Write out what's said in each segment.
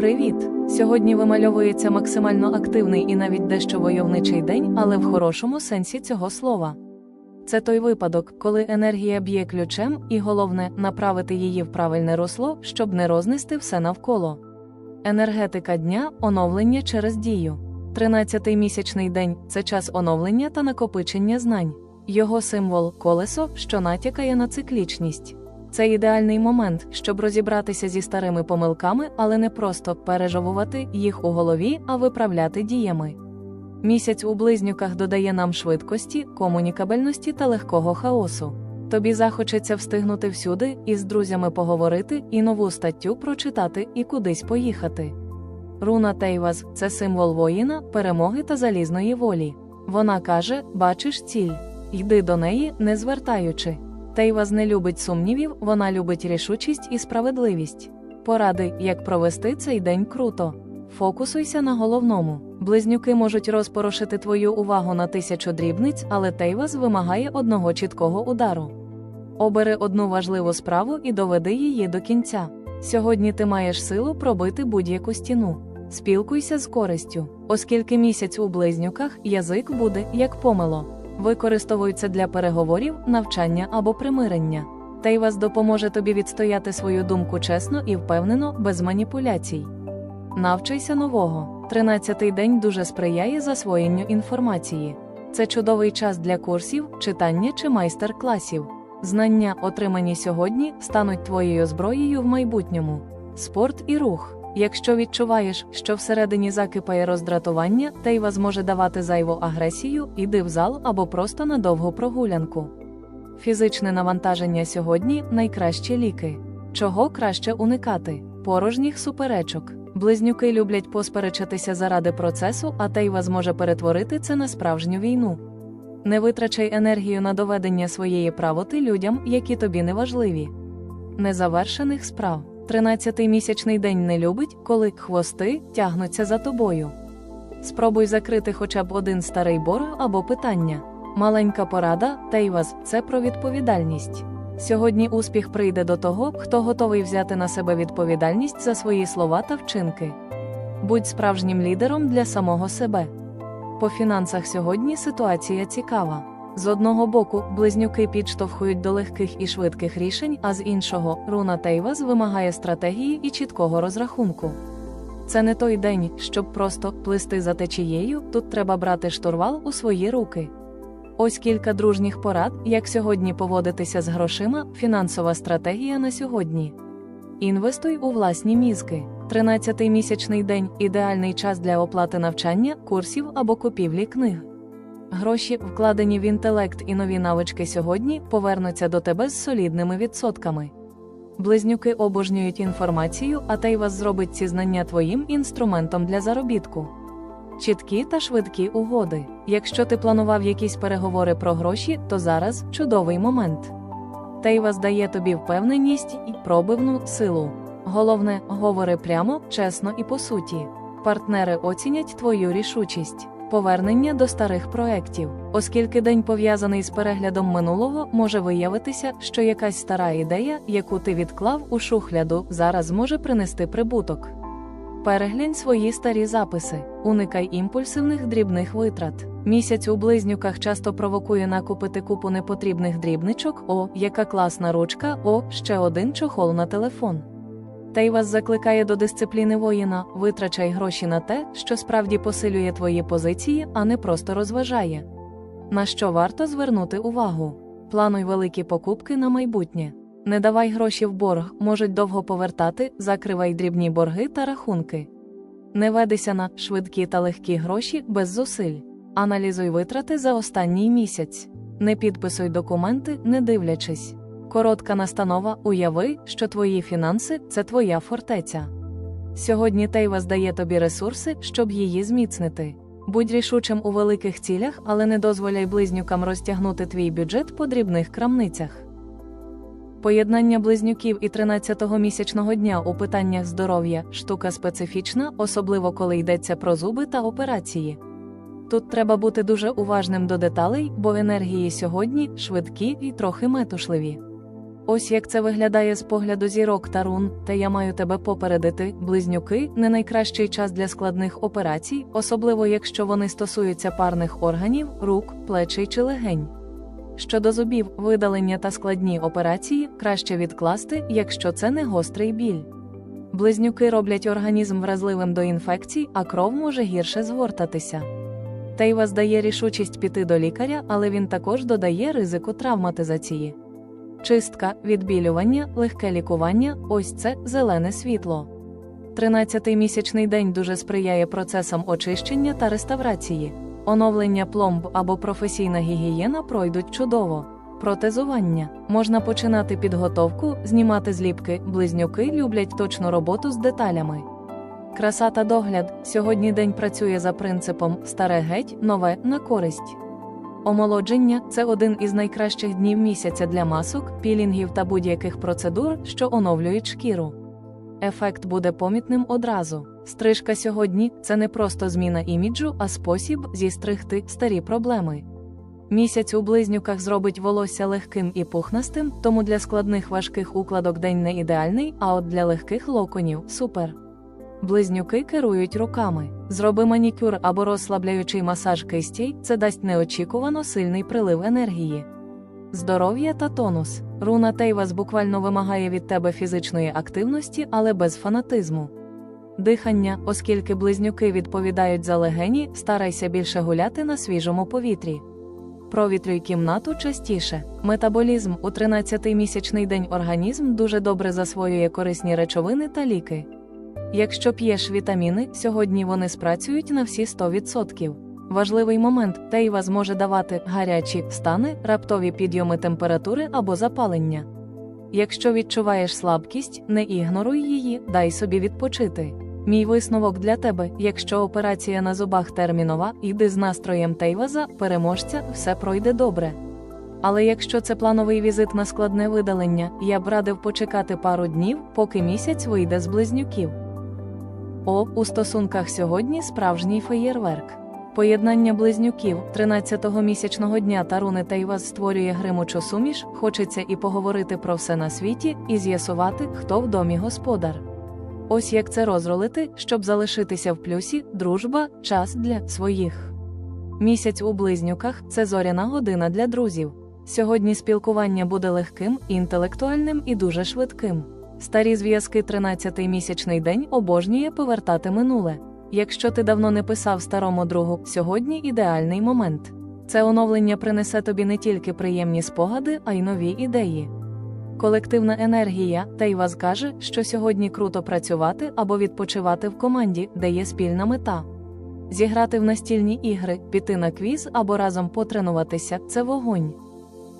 Привіт! Сьогодні вимальовується максимально активний і навіть дещо войовничий день, але в хорошому сенсі цього слова. Це той випадок, коли енергія б'є ключем, і головне направити її в правильне русло, щоб не рознести все навколо. Енергетика дня оновлення через дію. 13-й місячний день це час оновлення та накопичення знань. Його символ колесо, що натякає на циклічність. Це ідеальний момент, щоб розібратися зі старими помилками, але не просто пережовувати їх у голові, а виправляти діями. Місяць у близнюках додає нам швидкості, комунікабельності та легкого хаосу. Тобі захочеться встигнути всюди, і з друзями поговорити, і нову статтю прочитати, і кудись поїхати. Руна Тейваз це символ воїна, перемоги та залізної волі. Вона каже: бачиш ціль, йди до неї, не звертаючи. Тейваз не любить сумнівів, вона любить рішучість і справедливість. Поради, як провести цей день круто. Фокусуйся на головному. Близнюки можуть розпорошити твою увагу на тисячу дрібниць, але Тейваз вимагає одного чіткого удару. Обери одну важливу справу і доведи її до кінця. Сьогодні ти маєш силу пробити будь-яку стіну. Спілкуйся з користю, оскільки місяць у близнюках язик буде як помило. Використовується для переговорів, навчання або примирення. Тейвас допоможе тобі відстояти свою думку чесно і впевнено, без маніпуляцій. Навчайся нового. Тринадцятий день дуже сприяє засвоєнню інформації. Це чудовий час для курсів, читання чи майстер-класів. Знання, отримані сьогодні, стануть твоєю зброєю в майбутньому. Спорт і рух. Якщо відчуваєш, що всередині закипає роздратування, Тейва зможе давати зайву агресію, іди в зал або просто на довгу прогулянку. Фізичне навантаження сьогодні найкращі ліки. Чого краще уникати? Порожніх суперечок. Близнюки люблять посперечатися заради процесу, а Тейва зможе перетворити це на справжню війну. Не витрачай енергію на доведення своєї правоти людям, які тобі не важливі. Незавершених справ. Тринадцятий місячний день не любить, коли хвости тягнуться за тобою. Спробуй закрити хоча б один старий борг або питання. Маленька порада, Тейваз це про відповідальність. Сьогодні успіх прийде до того, хто готовий взяти на себе відповідальність за свої слова та вчинки. Будь справжнім лідером для самого себе. По фінансах сьогодні ситуація цікава. З одного боку, близнюки підштовхують до легких і швидких рішень, а з іншого, руна Тейвас вимагає стратегії і чіткого розрахунку. Це не той день, щоб просто плисти за течією, тут треба брати штурвал у свої руки. Ось кілька дружніх порад, як сьогодні поводитися з грошима, фінансова стратегія на сьогодні. Інвестуй у власні мізки. 13-й місячний день ідеальний час для оплати навчання, курсів або купівлі книг. Гроші, вкладені в інтелект і нові навички сьогодні, повернуться до тебе з солідними відсотками. Близнюки обожнюють інформацію, а Тейвас зробить ці знання твоїм інструментом для заробітку. Чіткі та швидкі угоди. Якщо ти планував якісь переговори про гроші, то зараз чудовий момент. Тейвас дає тобі впевненість і пробивну силу. Головне, говори прямо, чесно і по суті. Партнери оцінять твою рішучість. Повернення до старих проєктів, оскільки день пов'язаний з переглядом минулого, може виявитися, що якась стара ідея, яку ти відклав у шухляду, зараз може принести прибуток. Переглянь свої старі записи, уникай імпульсивних дрібних витрат. Місяць у близнюках часто провокує накупити купу непотрібних дрібничок. О, яка класна ручка, о, ще один чохол на телефон. Та й вас закликає до дисципліни воїна, витрачай гроші на те, що справді посилює твої позиції, а не просто розважає. На що варто звернути увагу? Плануй великі покупки на майбутнє. Не давай гроші в борг, можуть довго повертати, закривай дрібні борги та рахунки. Не ведися на швидкі та легкі гроші без зусиль. Аналізуй витрати за останній місяць. Не підписуй документи, не дивлячись. Коротка настанова уяви, що твої фінанси це твоя фортеця. Сьогодні Тейва здає тобі ресурси, щоб її зміцнити. Будь рішучим у великих цілях, але не дозволяй близнюкам розтягнути твій бюджет по дрібних крамницях. Поєднання близнюків і 13-го місячного дня у питаннях здоров'я штука специфічна, особливо коли йдеться про зуби та операції. Тут треба бути дуже уважним до деталей, бо енергії сьогодні швидкі і трохи метушливі. Ось як це виглядає з погляду зірок та рун, та я маю тебе попередити, близнюки не найкращий час для складних операцій, особливо якщо вони стосуються парних органів, рук, плечей чи легень. Щодо зубів, видалення та складні операції краще відкласти, якщо це не гострий біль. Близнюки роблять організм вразливим до інфекцій, а кров може гірше згортатися. Тейвас дає рішучість піти до лікаря, але він також додає ризику травматизації. Чистка, відбілювання, легке лікування ось це зелене світло. 13-й місячний день дуже сприяє процесам очищення та реставрації. Оновлення пломб або професійна гігієна пройдуть чудово. Протезування можна починати підготовку, знімати зліпки, близнюки люблять точну роботу з деталями. Краса та догляд сьогодні день працює за принципом старе геть, нове на користь. Омолодження це один із найкращих днів місяця для масок, пілінгів та будь-яких процедур, що оновлюють шкіру. Ефект буде помітним одразу. Стрижка сьогодні це не просто зміна іміджу, а спосіб зістригти старі проблеми. Місяць у близнюках зробить волосся легким і пухнастим, тому для складних важких укладок день не ідеальний, а от для легких локонів супер. Близнюки керують руками. Зроби манікюр або розслабляючий масаж кистей, це дасть неочікувано сильний прилив енергії. Здоров'я та тонус. Руна Тейвас буквально вимагає від тебе фізичної активності, але без фанатизму. Дихання, оскільки близнюки відповідають за легені, старайся більше гуляти на свіжому повітрі. Провітрюй кімнату частіше. Метаболізм у 13-й місячний день організм дуже добре засвоює корисні речовини та ліки. Якщо п'єш вітаміни, сьогодні вони спрацюють на всі 100%. Важливий момент тейва зможе давати гарячі стани, раптові підйоми температури або запалення. Якщо відчуваєш слабкість, не ігноруй її, дай собі відпочити. Мій висновок для тебе: якщо операція на зубах термінова, йди з настроєм Тейваза, переможця, все пройде добре. Але якщо це плановий візит на складне видалення, я б радив почекати пару днів, поки місяць вийде з близнюків. О, у стосунках сьогодні справжній феєрверк. Поєднання близнюків 13-го місячного дня та руни Тейваз створює гримучу суміш, хочеться і поговорити про все на світі, і з'ясувати, хто в домі господар. Ось як це розролити, щоб залишитися в плюсі, дружба, час для своїх. Місяць у близнюках це зоряна година для друзів. Сьогодні спілкування буде легким, інтелектуальним і дуже швидким. Старі зв'язки 13-й місячний день обожнює повертати минуле. Якщо ти давно не писав старому другу, сьогодні ідеальний момент. Це оновлення принесе тобі не тільки приємні спогади, а й нові ідеї. Колективна енергія Тейваз каже, що сьогодні круто працювати або відпочивати в команді, де є спільна мета. Зіграти в настільні ігри, піти на квіз або разом потренуватися це вогонь.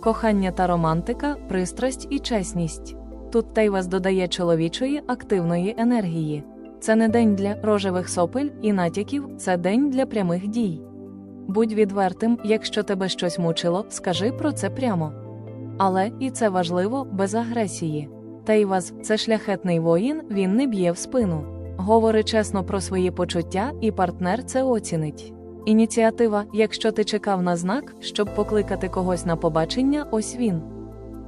Кохання та романтика, пристрасть і чесність. Тут Тейвас додає чоловічої активної енергії. Це не день для рожевих сопель і натяків, це день для прямих дій. Будь відвертим, якщо тебе щось мучило, скажи про це прямо. Але, і це важливо, без агресії. Тейвас це шляхетний воїн, він не б'є в спину. Говори чесно про свої почуття, і партнер це оцінить. Ініціатива, якщо ти чекав на знак, щоб покликати когось на побачення, ось він.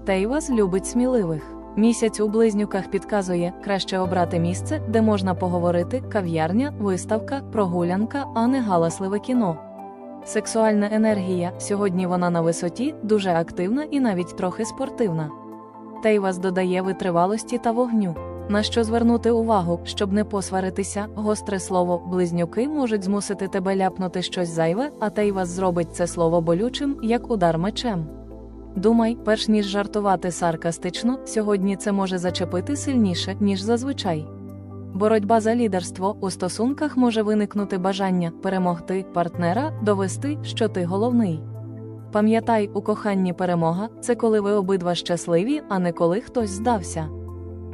Тейвас любить сміливих. Місяць у близнюках підказує краще обрати місце, де можна поговорити, кав'ярня, виставка, прогулянка, а не галасливе кіно. Сексуальна енергія сьогодні вона на висоті, дуже активна і навіть трохи спортивна. Тейвас додає витривалості та вогню. На що звернути увагу, щоб не посваритися, гостре слово близнюки можуть змусити тебе ляпнути щось зайве, а Тейвас зробить це слово болючим, як удар мечем. Думай, перш ніж жартувати саркастично, сьогодні це може зачепити сильніше, ніж зазвичай. Боротьба за лідерство у стосунках може виникнути бажання перемогти партнера, довести, що ти головний. Пам'ятай, у коханні перемога це коли ви обидва щасливі, а не коли хтось здався.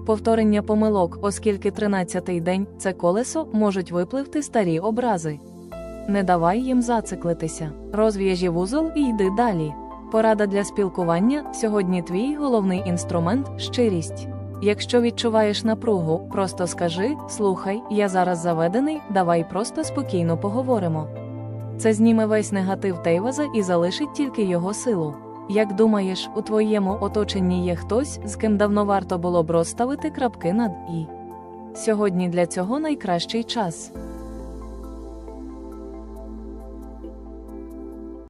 Повторення помилок, оскільки 13-й день це колесо можуть випливти старі образи. Не давай їм зациклитися, розв'яжі вузол і йди далі. Порада для спілкування сьогодні твій головний інструмент щирість. Якщо відчуваєш напругу, просто скажи: слухай, я зараз заведений, давай просто спокійно поговоримо. Це зніме весь негатив Тейваза і залишить тільки його силу. Як думаєш, у твоєму оточенні є хтось, з ким давно варто було б розставити крапки над і? Сьогодні для цього найкращий час.